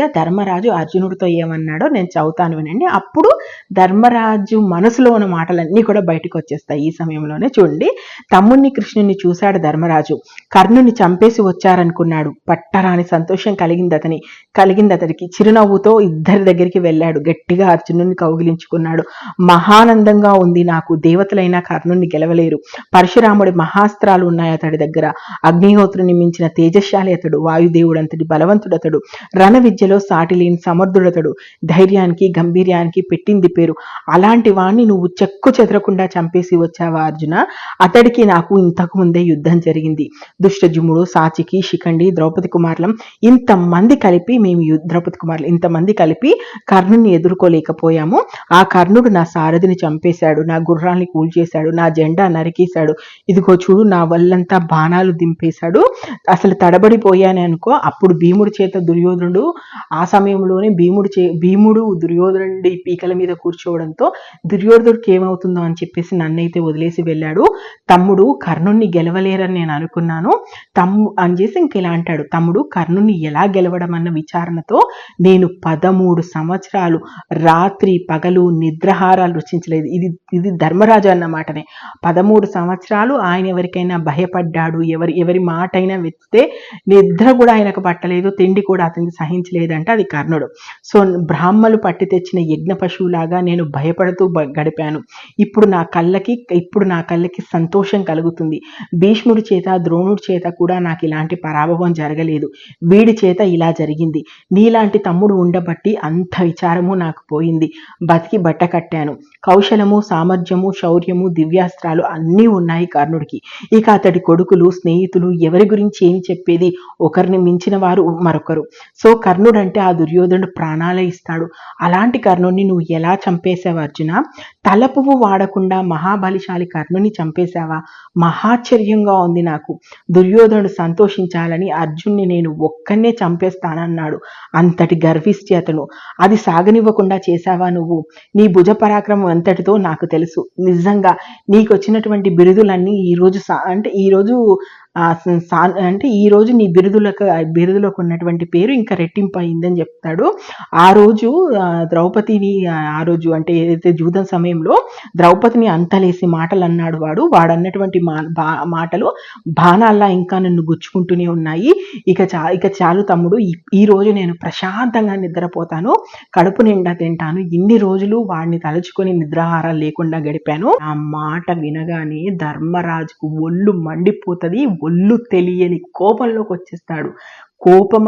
గా ధర్మరాజు అర్జునుడితో ఏమన్నాడో నేను చదువుతాను వినండి. అప్పుడు ధర్మరాజు మనసులో ఉన్న మాటలన్నీ కూడా బయటకు వచ్చేస్తాయి ఈ సమయంలోనే. చూడండి. తమ్ముణ్ణి కృష్ణుని చూశాడు ధర్మరాజు. కర్ణుని చంపేసి వచ్చారనుకున్నాడు. పట్టరాని సంతోషం కలిగింది అతని కలిగింది అతడికి చిరునవ్వుతో ఇద్దరి దగ్గరికి వెళ్ళాడు. గట్టిగా అర్జునుని కౌగిలించుకున్నాడు. మహానందంగా ఉంది నాకు. దేవతలైన కర్ణుని గెలవలేరు. పరశురాముడి మహాస్త్రాలు ఉన్నాయి అతడి దగ్గర. అగ్నిహోత్రుని మించిన తేజశాలి అతడు. వాయుదేవుడు అంతటి బలవంతుడు అతడు రణ విద్యలో సాటిలేని సమర్థుడతడు. ధైర్యానికి గంభీర్యానికి పెట్టింది పేరు. అలాంటి వాణ్ణి నువ్వు చెక్కు చెదరకుండా చంపేసి వచ్చావా అర్జున? అతడికి నాకు ఇంతకు ముందే యుద్ధం జరిగింది. దుష్టజుముడు సాచికి శిఖండి ద్రౌపది కుమార్లం ఇంతమంది కలిపి మేము ద్రౌపది కుమార్లు ఇంతమంది కలిపి కర్ణుని ఎదుర్కోలేకపోయాము. ఆ కర్ణుడు నా సారథిని చంపేశాడు. నా గుర్రాల్ని కూల్చేశాడు. నా జెండా నరికేశాడు. ఇదిగో చూడు నా వల్లంతా బాణాలు దింపేశాడు. అసలు తడబడిపోయాను అనుకో అప్పుడు భీముడి చేత దుర్యోధనుడు ఆ సమయంలోనే భీముడు చే భీముడు దుర్యోధనుడి పీకల మీద కూర్చోవడంతో దుర్యోధుడికి ఏమవుతుందో అని చెప్పేసి నన్నైతే వదిలేసి వెళ్ళాడు. తమ్ముడు కర్ణుణ్ణి గెలవలేరని నేను అనుకున్నాను. తమ్ము అని చేసి ఇంక ఇలా అంటాడు. తమ్ముడు కర్ణుని ఎలా గెలవడం అన్న విచారణతో నేను పదమూడు సంవత్సరాలు రాత్రి పగలు నిద్రహారాలు రుచించలేదు. ఇది ఇది ధర్మరాజు అన్నమాటనే పదమూడు సంవత్సరాలు ఆయన ఎవరికైనా భయపడ్డాడు ఎవరి ఎవరి మాట అయినా వెతితే నిద్ర కూడా ఆయనకు పట్టలేదు తిండి కూడా అతనికి సహించలేదంటే అది కర్ణుడు. సో బ్రాహ్మలు పట్టి తెచ్చిన యజ్ఞ పశువులాగా నేను భయపడుతూ గడిపాను. ఇప్పుడు నా కళ్ళకి ఇప్పుడు నా కళ్ళకి సంతోషం కలుగుతుంది. భీష్ముడి చేత ద్రోణుడి చేత కూడా నాకు ఇలాంటి పరాభవం జరగలేదు. వీడి చేత ఇలా జరిగింది. నీలాంటి తమ్ముడు ఉండబట్టి అంత విచారము నాకు పోయింది. బతికి బట్ట కట్టాను. కౌశలము సామర్థ్యము శౌర్యము దివ్యాస్త్రాలు అన్నీ ఉన్నాయి కర్ణుడికి. ఇక అతడి కొడుకులు స్నేహితులు ఎవరి గురించి ఏమి చెప్పేది? ఒకరిని మించిన వారు మరొకరు. సో కర్ణుడు అంటే ఆ దుర్యోధనుడు ప్రాణాలే ఇస్తాడు. అలాంటి కర్ణుడిని నువ్వు ఎలా చంపేశావు అర్జున? తలపువు వాడకుండా మహాబలిశాలి కర్ణుని చంపేశావా? మహాశ్చర్యంగా ఉంది నాకు. దుర్యోధనుడు సంతోషించాలని అర్జున్ని నేను ఒక్కనే చంపేస్తానన్నాడు. అంతటి గర్విష్టి అతను అది సాగనివ్వకుండా చేశావా నువ్వు? నీ భుజ పరాక్రమం అంతటితో నాకు తెలుసు. నిజంగా నీకు వచ్చినటువంటి బిరుదులన్నీ ఈరోజు సా- అంటే ఈ రోజు అంటే ఈ రోజు నీ బిరుదులకు బిరుదులకు ఉన్నటువంటి పేరు ఇంకా రెట్టింపు అయిందని చెప్తాడు. ఆ రోజు ద్రౌపదిని ఆ రోజు అంటే ఏదైతే జూదం సమయంలో ద్రౌపదిని అంతలేసి మాటలు అన్నాడు వాడు వాడు అన్నటువంటి మా బా- మాటలు బాణాల్లా ఇంకా నన్ను గుచ్చుకుంటూనే ఉన్నాయి. ఇక చా ఇక చాలు తమ్ముడు ఈ- ఈ రోజు నేను ప్రశాంతంగా నిద్రపోతాను కడుపు నిండా తింటాను ఇన్ని రోజులు వాడిని తలుచుకొని నిద్రాహారాలు లేకుండా గడిపాను. ఆ మాట వినగానే ధర్మరాజుకు ఒళ్ళు మండిపోతుంది ఒళ్ళు తెలియని కోపంలోకి వచ్చేస్తాడు కోపం